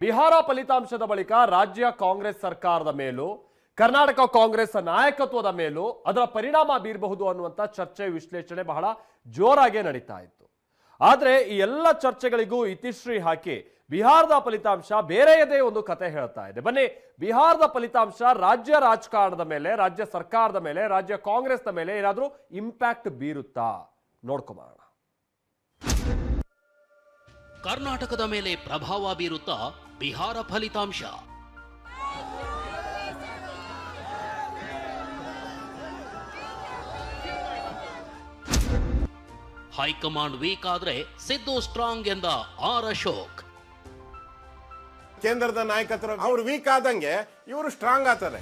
ಬಿಹಾರ ಫಲಿತಾಂಶದ ಬಳಿಕ ರಾಜ್ಯ ಕಾಂಗ್ರೆಸ್ ಸರ್ಕಾರದ ಮೇಲೂ, ಕರ್ನಾಟಕ ಕಾಂಗ್ರೆಸ್ ನಾಯಕತ್ವದ ಮೇಲೂ ಅದರ ಪರಿಣಾಮ ಬೀರಬಹುದು ಅನ್ನುವಂಥ ಚರ್ಚೆ ವಿಶ್ಲೇಷಣೆ ಬಹಳ ಜೋರಾಗೇ ನಡೀತಾ ಇತ್ತು. ಆದರೆ ಈ ಎಲ್ಲ ಚರ್ಚೆಗಳಿಗೂ ಇತಿಶ್ರೀ ಹಾಕಿ ಬಿಹಾರದ ಫಲಿತಾಂಶ ಬೇರೆಯದೇ ಒಂದು ಕತೆ ಹೇಳ್ತಾ ಇದೆ. ಬನ್ನಿ, ಬಿಹಾರದ ಫಲಿತಾಂಶ ರಾಜ್ಯ ರಾಜಕಾರಣದ ಮೇಲೆ, ರಾಜ್ಯ ಸರ್ಕಾರದ ಮೇಲೆ, ರಾಜ್ಯ ಕಾಂಗ್ರೆಸ್ನ ಮೇಲೆ ಏನಾದರೂ ಇಂಪ್ಯಾಕ್ಟ್ ಬೀರುತ್ತಾ? ನೋಡ್ಕೊಂಬರೋಣ. ಕರ್ನಾಟಕದ ಮೇಲೆ ಪ್ರಭಾವ ಬೀರುತ್ತಾ ಬಿಹಾರ ಫಲಿತಾಂಶ. ಹೈಕಮಾಂಡ್ ವೀಕ್ ಆದ್ರೆ ಸಿದ್ದು ಸ್ಟ್ರಾಂಗ್ ಎಂದ ಆರ್ ಅಶೋಕ್. ಕೇಂದ್ರದ ನಾಯಕತ್ವ ಅವ್ರು ವೀಕ್ ಆದಂಗೆ ಇವರು ಸ್ಟ್ರಾಂಗ್ ಆಗ್ತಾರೆ.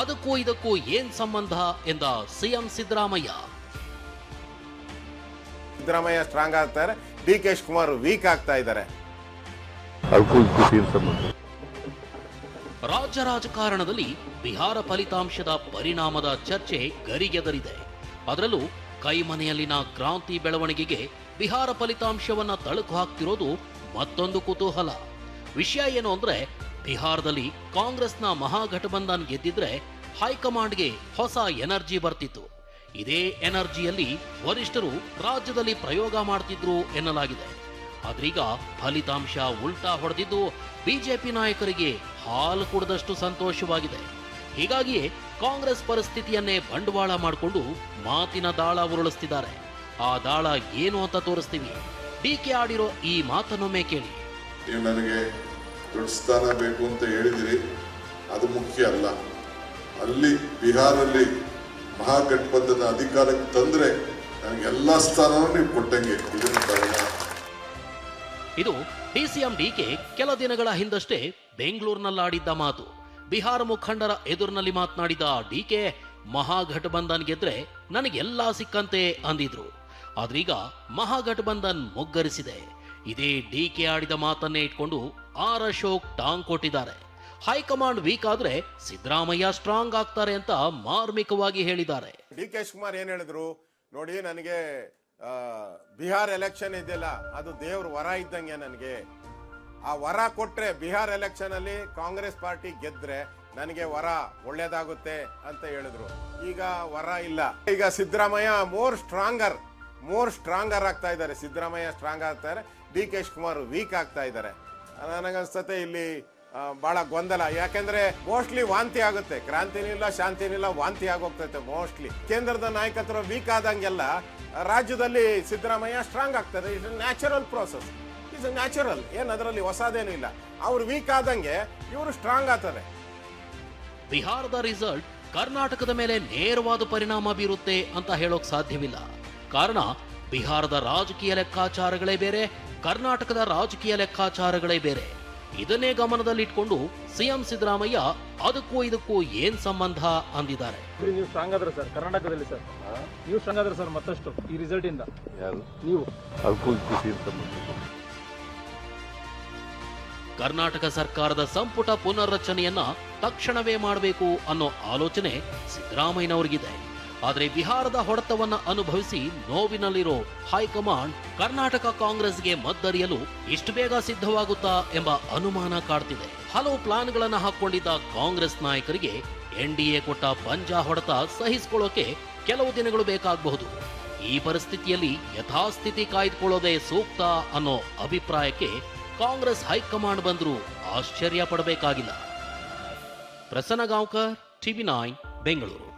ಅದಕ್ಕೂ ಇದಕ್ಕೂ ಏನ್ ಸಂಬಂಧ ಎಂದ ಸಿಎಂ ಸಿದ್ದರಾಮಯ್ಯ ಸಿದ್ದರಾಮಯ್ಯ ಸ್ಟ್ರಾಂಗ್ ಆಗ್ತಾರೆ. ಡಿ ಕೆ ಶಿವಕುಮಾರ್ ವೀಕ್ ಆಗ್ತಾ ಇದ್ದಾರೆ. ರಾಜ್ಯ ರಾಜಕಾರಣದಲ್ಲಿ ಬಿಹಾರ ಫಲಿತಾಂಶದ ಪರಿಣಾಮದ ಚರ್ಚೆ ಗರಿಗೆದರಿದೆ. ಅದರಲ್ಲೂ ಕೈಮನೆಯಲ್ಲಿನ ಕ್ರಾಂತಿ ಬೆಳವಣಿಗೆಗೆ ಬಿಹಾರ ಫಲಿತಾಂಶವನ್ನ ತಳುಕು ಹಾಕ್ತಿರೋದು ಮತ್ತೊಂದು ಕುತೂಹಲ. ವಿಷಯ ಏನು ಅಂದ್ರೆ, ಬಿಹಾರದಲ್ಲಿ ಕಾಂಗ್ರೆಸ್ನ ಮಹಾಗಠಬಂಧನ್ ಗೆದ್ದಿದ್ರೆ ಹೈಕಮಾಂಡ್ಗೆ ಹೊಸ ಎನರ್ಜಿ ಬರ್ತಿತ್ತು. ಇದೇ ಎನರ್ಜಿಯಲ್ಲಿ ವರಿಷ್ಠರು ರಾಜ್ಯದಲ್ಲಿ ಪ್ರಯೋಗ ಮಾಡ್ತಿದ್ರು ಎನ್ನಲಾಗಿದೆ. ಆದ್ರೀಗ ಫಲಿತಾಂಶ ಉಲ್ಟಾ ಹೊಡೆದಿದ್ದು ಬಿಜೆಪಿ ನಾಯಕರಿಗೆ ಹಾಲು ಕುಡದಷ್ಟು ಸಂತೋಷವಾಗಿದೆ. ಹೀಗಾಗಿಯೇ ಕಾಂಗ್ರೆಸ್ ಪರಿಸ್ಥಿತಿಯನ್ನೇ ಬಂಡವಾಳ ಮಾಡಿಕೊಂಡು ಮಾತಿನ ದಾಳ ಉರುಳಿಸ್ತಿದ್ದಾರೆ. ಆ ದಾಳ ಏನು ಅಂತ ತೋರಿಸ್ತೀವಿ. ಡಿಕೆ ಆಡಿರೋ ಈ ಮಾತನ್ನೊಮ್ಮೆ ಕೇಳಿ. ನೀವು ನನಗೆ ದೊಡ್ಡ ಸ್ಥಾನ ಬೇಕು ಅಂತ ಹೇಳಿದಿರಿ. ಅದು ಮುಖ್ಯ ಅಲ್ಲ. ಅಲ್ಲಿ ಬಿಹಾರಲ್ಲಿ ಮಹಾಗಠಬಂಧನ ಅಧಿಕಾರಕ್ಕೆ ತಂದ್ರೆ ನನಗೆ ಎಲ್ಲಾ ಸ್ಥಾನನೂ ನೀವು ಕೊಟ್ಟಂಗೆ ಇದು ಡಿಸಿಎಂ ಡಿಕೆ ಕೆಲ ದಿನಗಳ ಹಿಂದಷ್ಟೇ ಬೆಂಗಳೂರಿನಲ್ಲಾಡಿದ್ದ ಮಾತು. ಬಿಹಾರ ಮುಖಂಡರ ಎದುರಿನಲ್ಲಿ ಮಾತನಾಡಿದ ಡಿಕೆ ಮಹಾಗಠಬಂಧನ್ ಗೆದ್ರೆ ನನಗೆಲ್ಲ ಸಿಕ್ಕಂತೆ ಅಂದಿದ್ರು. ಆದ್ರೀಗ ಮಹಾಗಠಬಂಧನ್ ಮುಗ್ಗರಿಸಿದೆ. ಇದೇ ಡಿಕೆ ಆಡಿದ ಮಾತನ್ನೇ ಇಟ್ಕೊಂಡು ಆರ್ ಅಶೋಕ್ ಟಾಂಗ್ ಕೊಟ್ಟಿದ್ದಾರೆ. ಹೈಕಮಾಂಡ್ ವೀಕ್ ಆದ್ರೆ ಸಿದ್ದರಾಮಯ್ಯ ಸ್ಟ್ರಾಂಗ್ ಆಗ್ತಾರೆ ಅಂತ ಮಾರ್ಮಿಕವಾಗಿ ಹೇಳಿದ್ದಾರೆ. ಡಿ ಕೆ ಶಿವಕುಮಾರ್ ಏನ್ ಹೇಳಿದ್ರು? ನೋಡಿ, ನನಗೆ ಬಿಹಾರ್ ಎಲೆಕ್ಷನ್ ಇದೆಯಲ್ಲ, ಅದು ದೇವ್ರ ವರ ಇದ್ದಂಗೆ ನನಗೆ. ಆ ವರ ಕೊಟ್ರೆ ಬಿಹಾರ್ ಎಲೆಕ್ಷನ್ ಅಲ್ಲಿ ಕಾಂಗ್ರೆಸ್ ಪಾರ್ಟಿ ಗೆದ್ರೆ ನನಗೆ ವರ ಒಳ್ಳೇದಾಗುತ್ತೆ ಅಂತ ಹೇಳಿದ್ರು. ಈಗ ವರ ಇಲ್ಲ. ಈಗ Siddaramaiah more stronger more stronger ಆಗ್ತಾ ಇದ್ದಾರೆ. ಸಿದ್ದರಾಮಯ್ಯ ಸ್ಟ್ರಾಂಗ್ ಆಗ್ತಾರೆ ಡಿ ಕೆ ಶಿವಕುಮಾರ್ ವೀಕ್ ಆಗ್ತಾ ಇದ್ದಾರೆ. ನನಗನ್ಸತ್ತೆ ಇಲ್ಲಿ ಬಹಳ ಗೊಂದಲ. ಯಾಕೆಂದ್ರೆ ಮೋಸ್ಟ್ಲಿ ವಾಂತಿ ಆಗುತ್ತೆ. ಕ್ರಾಂತಿನಿಲ್ಲ, ಶಾಂತಿನಿಲ್ಲ, ವಾಂತಿ ಆಗೋಗ್ತೈತೆ ಮೋಸ್ಟ್ಲಿ. ಕೇಂದ್ರದ ನಾಯಕತ್ವ ವೀಕ್ ಆದಂಗೆಲ್ಲ ರಾಜ್ಯದಲ್ಲಿ ಸಿದ್ದರಾಮಯ್ಯ ಸ್ಟ್ರಾಂಗ್ ಆಗ್ತದೆ it's natural process it's natural ಏನ್ ಅದರಲ್ಲಿ ಹೊಸದೇನು ಇಲ್ಲ. ಅವ್ರು ವೀಕ್ ಆದಂಗೆ ಇವರು ಸ್ಟ್ರಾಂಗ್ ಆಗ್ತಾರೆ. ಬಿಹಾರದ ರಿಸಲ್ಟ್ ಕರ್ನಾಟಕದ ಮೇಲೆ ನೇರವಾದ ಪರಿಣಾಮ ಬೀರುತ್ತೆ ಅಂತ ಹೇಳೋಕ್ ಸಾಧ್ಯವಿಲ್ಲ. ಕಾರಣ, ಬಿಹಾರದ ರಾಜಕೀಯ ಲೆಕ್ಕಾಚಾರಗಳೇ ಬೇರೆ, ಕರ್ನಾಟಕದ ರಾಜಕೀಯ ಲೆಕ್ಕಾಚಾರಗಳೇ ಬೇರೆ. ಇದನ್ನೇ ಗಮನದಲ್ಲಿಟ್ಕೊಂಡು ಸಿಎಂ ಸಿದ್ದರಾಮಯ್ಯ ಅದಕ್ಕೂ ಇದಕ್ಕೂ ಏನ್ ಸಂಬಂಧ ಅಂದಿದ್ದಾರೆ? ನೀವು ಸ್ಟ್ರಾಂಗ್ ಆದ್ರೆ ಸರ್ ಕರ್ನಾಟಕದಲ್ಲಿ ಸರ್. ನೀವು ಸ್ಟ್ರಾಂಗ್ ಆದ್ರೆ ಸರ್ ಮತ್ತಷ್ಟು ಈ ರಿಸಲ್ಟ್ ಇಂದ. ನೀವು. ಅದಕ್ಕೂ ಇದಕ್ಕೂ ಸಂಬಂಧ. ಕರ್ನಾಟಕ ಸರ್ಕಾರದ ಸಂಪುಟ ಪುನರ್ರಚನೆಯನ್ನ ತಕ್ಷಣವೇ ಮಾಡಬೇಕು ಅನ್ನೋ ಆಲೋಚನೆ ಸಿದ್ದರಾಮಯ್ಯನವರಿಗಿದೆ. ಆದರೆ ಬಿಹಾರದ ಹೊಡೆತವನ್ನ ಅನುಭವಿಸಿ ನೋವಿನಲ್ಲಿರೋ ಹೈಕಮಾಂಡ್ ಕರ್ನಾಟಕ ಕಾಂಗ್ರೆಸ್ಗೆ ಮದ್ದರಿಯಲು ಇಷ್ಟು ಬೇಗ ಸಿದ್ಧವಾಗುತ್ತಾ ಎಂಬ ಅನುಮಾನ ಕಾಡ್ತಿದೆ. ಹಲವು ಪ್ಲಾನ್ಗಳನ್ನ ಹಾಕೊಂಡಿದ್ದ ಕಾಂಗ್ರೆಸ್ ನಾಯಕರಿಗೆ ಎನ್ಡಿಎ ಕೊಟ್ಟ ಪಂಜಾ ಹೊಡೆತ ಸಹಿಸಿಕೊಳ್ಳೋಕೆ ಕೆಲವು ದಿನಗಳು ಬೇಕಾಗಬಹುದು. ಈ ಪರಿಸ್ಥಿತಿಯಲ್ಲಿ ಯಥಾಸ್ಥಿತಿ ಕಾಯ್ದುಕೊಳ್ಳೋದೇ ಸೂಕ್ತ ಅನ್ನೋ ಅಭಿಪ್ರಾಯಕ್ಕೆ ಕಾಂಗ್ರೆಸ್ ಹೈಕಮಾಂಡ್ ಬಂದರೂ ಆಶ್ಚರ್ಯ ಪಡಬೇಕಾಗಿಲ್ಲ. Prasanna Gaonkar TV nine, Bengaluru.